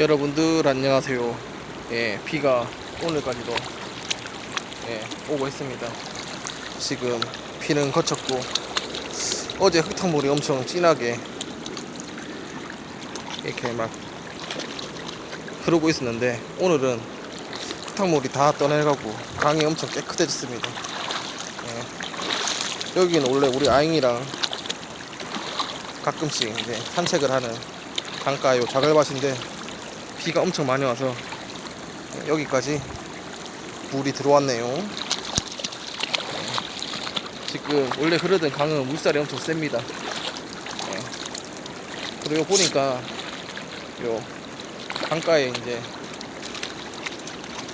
여러분들 안녕하세요. 예, 비가 오늘까지도 예, 오고 있습니다. 지금 비는 거쳤고 어제 흙탕물이 엄청 진하게 이렇게 막 흐르고 있었는데 오늘은 흙탕물이 다 떠내가고 강이 엄청 깨끗해졌습니다. 예. 여기는 원래 우리 아잉이랑 가끔씩 이제 산책을 하는 강가요 자갈밭인데 비가 엄청 많이 와서 여기까지 물이 들어왔네요. 네. 지금 원래 흐르던 강은 물살이 엄청 셉니다. 네. 그리고 보니까 요 강가에 이제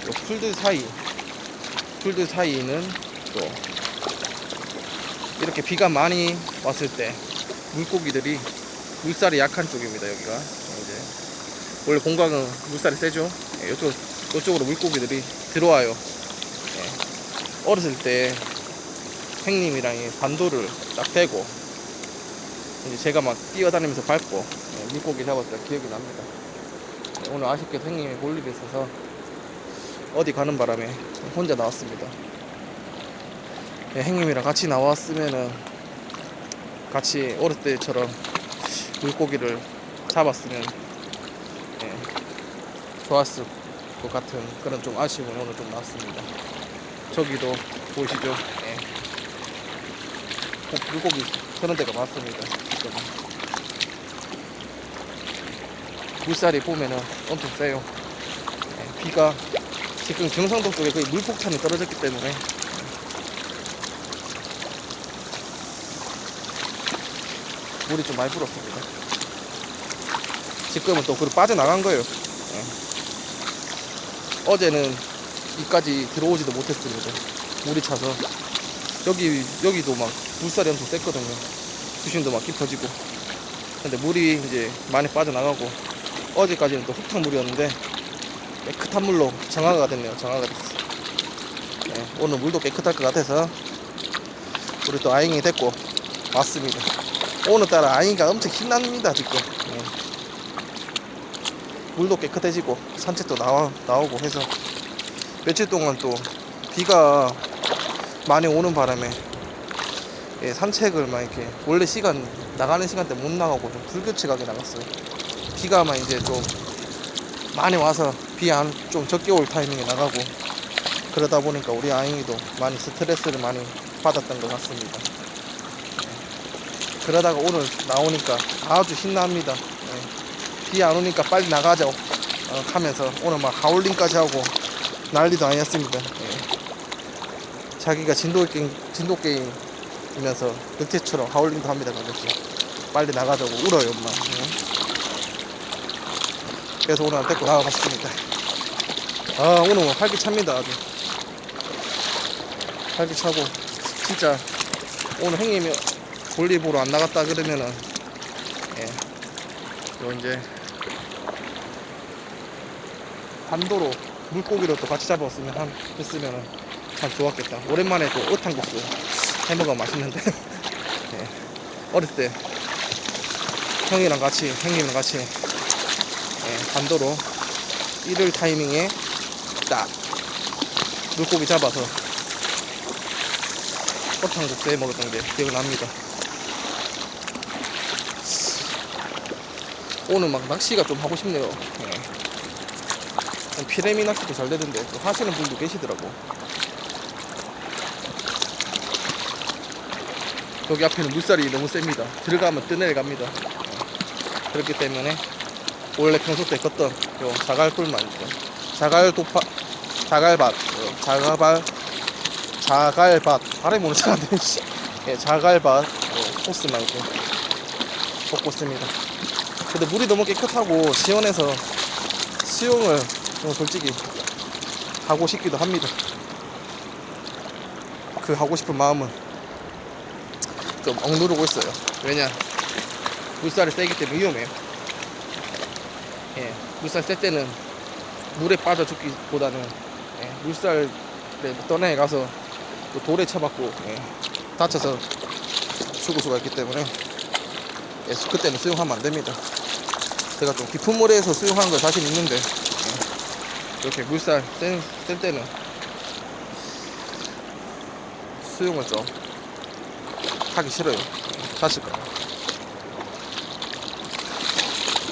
요 풀들 사이 풀들 사이는 또 이렇게 비가 많이 왔을 때 물고기들이 물살이 약한 쪽입니다 여기가 원래 공강은 물살이 세죠? 예, 이쪽 이쪽으로 물고기들이 들어와요. 예. 어렸을 때 형님이랑 이 반도를 딱 대고 이제 제가 막 뛰어다니면서 밟고 예, 물고기 잡았던 기억이 납니다. 예, 오늘 아쉽게도 형님이 볼 일이 있어서 어디 가는 바람에 혼자 나왔습니다. 예, 형님이랑 같이 나왔으면은 같이 어렸을 때처럼 물고기를 잡았으면 예, 좋았을 것 같은 그런 좀 아쉬움은 오늘 좀 났습니다. 저기도 보이시죠? 예. 꼭 물고기 그런 데가 많습니다. 지금. 물살이 보면은 엄청 세요. 예, 비가 지금 경상도 쪽에 거의 물폭탄이 떨어졌기 때문에 물이 좀 많이 불었습니다. 지금은 또 그로 빠져나간 거예요. 예. 어제는 이까지 들어오지도 못했습니다. 물이 차서 여기 여기도 막 물살이 엄청 셌거든요. 수심도 막 깊어지고. 근데 물이 이제 많이 빠져나가고 어제까지는 또 흙탕물이었는데 깨끗한 물로 정화가 됐네요. 정화가 됐어. 예, 오늘 물도 깨끗할 것 같아서 우리 또 아잉이 됐고 왔습니다. 오늘따라 아이가 엄청 신납니다 지금 예. 물도 깨끗해지고 산책도 나와, 나오고 해서 며칠 동안 또 비가 많이 오는 바람에 예, 산책을 막 이렇게 원래 시간 나가는 시간대 못 나가고 좀 불규칙하게 나갔어요 비가 막 이제 좀 많이 와서 비 안 좀 적게 올 타이밍에 나가고 그러다 보니까 우리 아잉이도 많이 스트레스를 많이 받았던 것 같습니다 그러다가 오늘 나오니까 아주 신납니다. 비 안 오니까 빨리 나가자 어, 하면서 오늘 막 하울링까지 하고 난리도 아니었습니다. 예. 자기가 진도 게임 진도 게임이면서 늑대처럼 하울링도 합니다. 그래서 빨리 나가자고 울어요, 엄마. 예. 그래서 오늘 데리고 나가봤습니다. 아 오늘 활기찹니다 아주 활기차고 진짜 오늘 형님이 볼일 보러 안 나갔다 그러면은 예, 요 이제 반도로 물고기로 또 같이 잡았으면 한 했으면은 참 좋았겠다. 오랜만에 또 어탕국수 해먹어 맛있는데 예, 어렸을 때 형이랑 같이 형님이랑 같이 예, 반도로 일요일 타이밍에 딱 물고기 잡아서 어탕국수 해 먹었던 게 기억납니다. 오늘 막 낚시가 좀 하고 싶네요. 예. 피레미 낚시도 잘 되던데 또 하시는 분도 계시더라고. 여기 앞에는 물살이 너무 셉니다. 들어가면 뜨내려갑니다. 예. 그렇기 때문에 원래 평소 때 걷던 요 자갈꿀만 있죠. 자갈 도파 자갈밭 요 자갈밭 자갈밭 발음이 되네. 씨. 예, 자갈밭 요 코스만 이렇게 걷고 있습니다. 근데 물이 너무 깨끗하고 시원해서 수영을 좀 솔직히 하고 싶기도 합니다. 그 하고 싶은 마음은 좀 억누르고 있어요. 왜냐 물살이 세기 때문에 위험해요. 예, 물살 셀 때는 물에 빠져 죽기보다는 예, 물살에 떠내 가서 또 돌에 쳐박고 예, 다쳐서 죽을 수가 있기 때문에 예, 그때는 수영하면 안 됩니다. 제가 좀 깊은 물에서 수영하는 걸 자신 있는데 예, 이렇게 물살 센, 센 때는 수영을 좀 하기 싫어요. 다칠까요.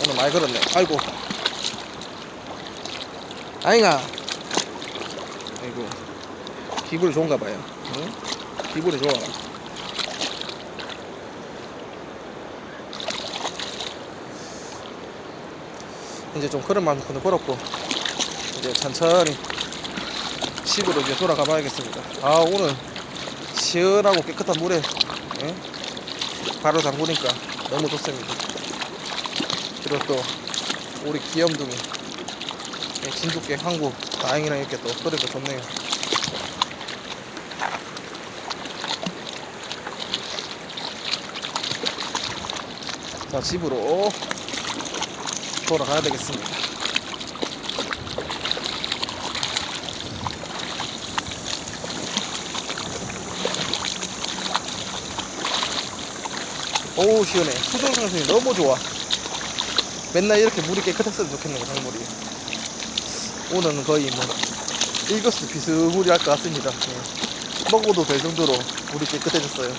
오늘 많이 걸었네. 아이고. 아잉아. 아이고. 기분이 좋은가 봐요. 응? 기분이 좋아. 이제 좀 걸은 만큼은 걸었고 이제 천천히 집으로 이제 돌아가 봐야겠습니다. 아 오늘 시원하고 깨끗한 물에 예? 바로 담그니까 너무 좋습니다. 그리고 또 우리 귀염둥이 예, 진돗개 한국 다행이랑 이렇게 또 흐르고 좋네요. 자 집으로 돌아가야 되겠습니다. 오우 시원해. 수중 상승이 너무 좋아. 맨날 이렇게 물이 깨끗했으면 좋겠네요 강물이. 오늘은 거의 뭐 일거수 비스물이 할것 같습니다. 예. 먹어도 될 정도로 물이 깨끗해졌어요.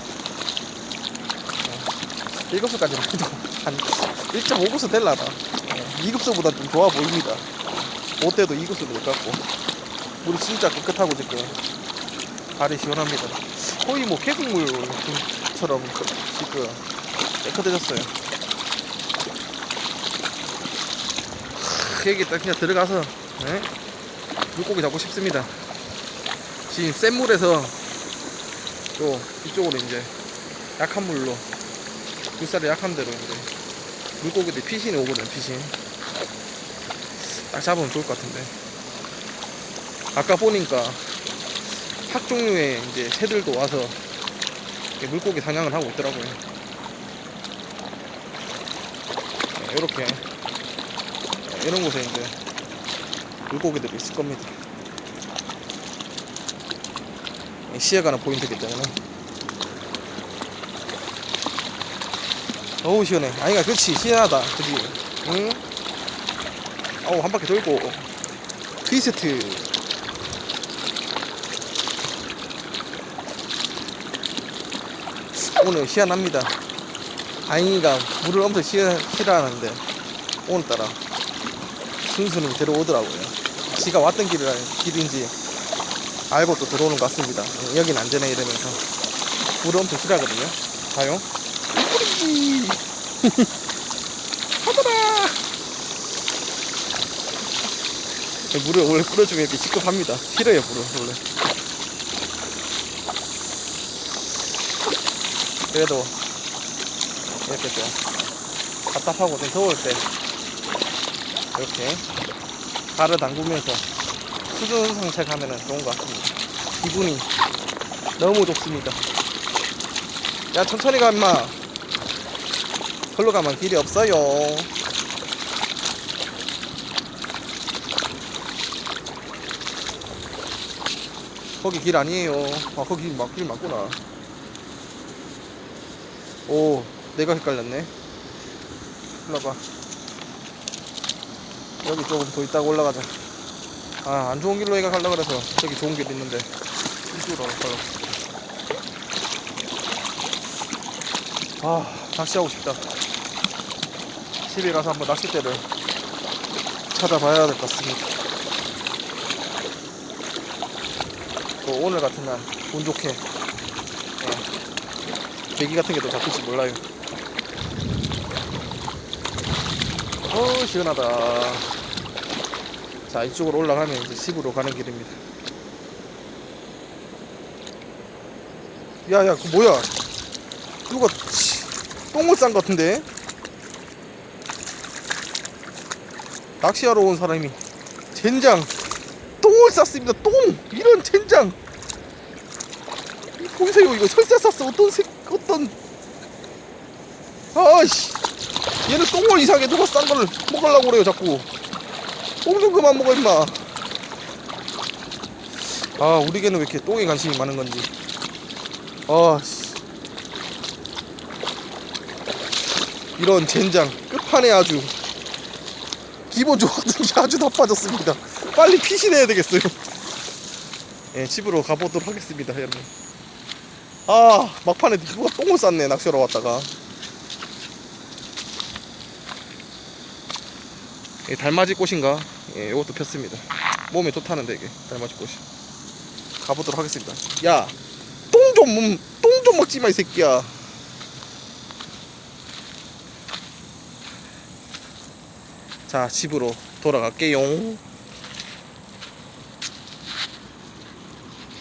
예. 1급수까지는 해도 한 1.5급수 될라나. 예. 2급수보다 좀 좋아 보입니다. 못돼도 2급수도 될것 같고. 물이 진짜 깨끗하고 지금 발이 시원합니다. 거의 뭐 계곡물처럼 지금 깨끗해졌어요. 하, 여기 딱 그냥 들어가서 예? 물고기 잡고 싶습니다. 지금 센 물에서 또 이쪽으로 이제 약한 물로 물살이 약한 대로 이제 물고기들 피신이 오거든 피신. 딱 잡으면 좋을 것 같은데. 아까 보니까 학 종류의 이제 새들도 와서 물고기 사냥을 하고 있더라고요. 이렇게. 이런 곳에 이제 물고기들이 있을 겁니다. 시야가는 포인트이기 때문에. 어우 시원해. 아니가 그렇지. 시원하다. 그지? 응? 어우 한 바퀴 돌고. 트위스트. 오늘 희한합니다 아잉이가 물을 엄청 싫어, 싫어하는데 오늘따라 순순히 들어오더라고요. 지가 왔던 길이, 길인지 알고 또 들어오는 것 같습니다. 어, 여긴 안전해 이러면서 물을 엄청 싫어하거든요. 뿌리기 하더라 물을 원래 뿌려주면 이렇게 직급합니다. 싫어요 물을 원래. 그래도 이렇게 좀 답답하고 좀 더울 때 이렇게 발을 담그면서 수중 상체가면은 좋은 것 같습니다. 기분이 너무 좋습니다. 야 천천히 가 임마. 걸로 가면 길이 없어요. 거기 길 아니에요. 아 거기 길, 막, 길 맞구나. 오 내가 헷갈렸네. 올라가 여기 조금 더 있다가 올라가자. 아 안 좋은 길로 얘가 가려 그래서 저기 좋은 길 있는데. 이쪽으로 가려고 아 낚시하고 싶다. 집에 가서 한번 낚싯대를 찾아봐야 될 것 같습니다. 또 오늘 같은 날 운 좋게 예, 계기 같은 게 또 잡힐지 몰라요 어 시원하다. 자 이쪽으로 올라가면 이제 집으로 가는 길입니다. 야야 그 뭐야? 누가 치, 똥을 싼 것 같은데? 낚시하러 온 사람이 젠장. 똥을 쌌습니다 똥! 이런 젠장! 보이세요 이거 철새 쌌어. 어떤 색 어떤 아이씨 얘는 똥을 이상하게 누가 싼걸 먹으려고 그래요 자꾸 똥 좀 그만 먹어 임마 아 우리 개는 왜 이렇게 똥에 관심이 많은 건지 아씨 이런 젠장 끝판에 아주 기본 좋았던 게 아주 다 빠졌습니다. 빨리 피신해야 되겠어요. 예, 집으로 가보도록 하겠습니다, 여러분. 아, 막판에 누가 똥을 쌌네, 낚시하러 왔다가. 예, 달맞이 꽃인가? 예, 이것도 폈습니다. 몸에 좋다는데, 이게. 달맞이 꽃이. 가보도록 하겠습니다. 야, 똥 좀, 똥 좀 먹지 마, 이 새끼야. 자, 집으로 돌아갈게요.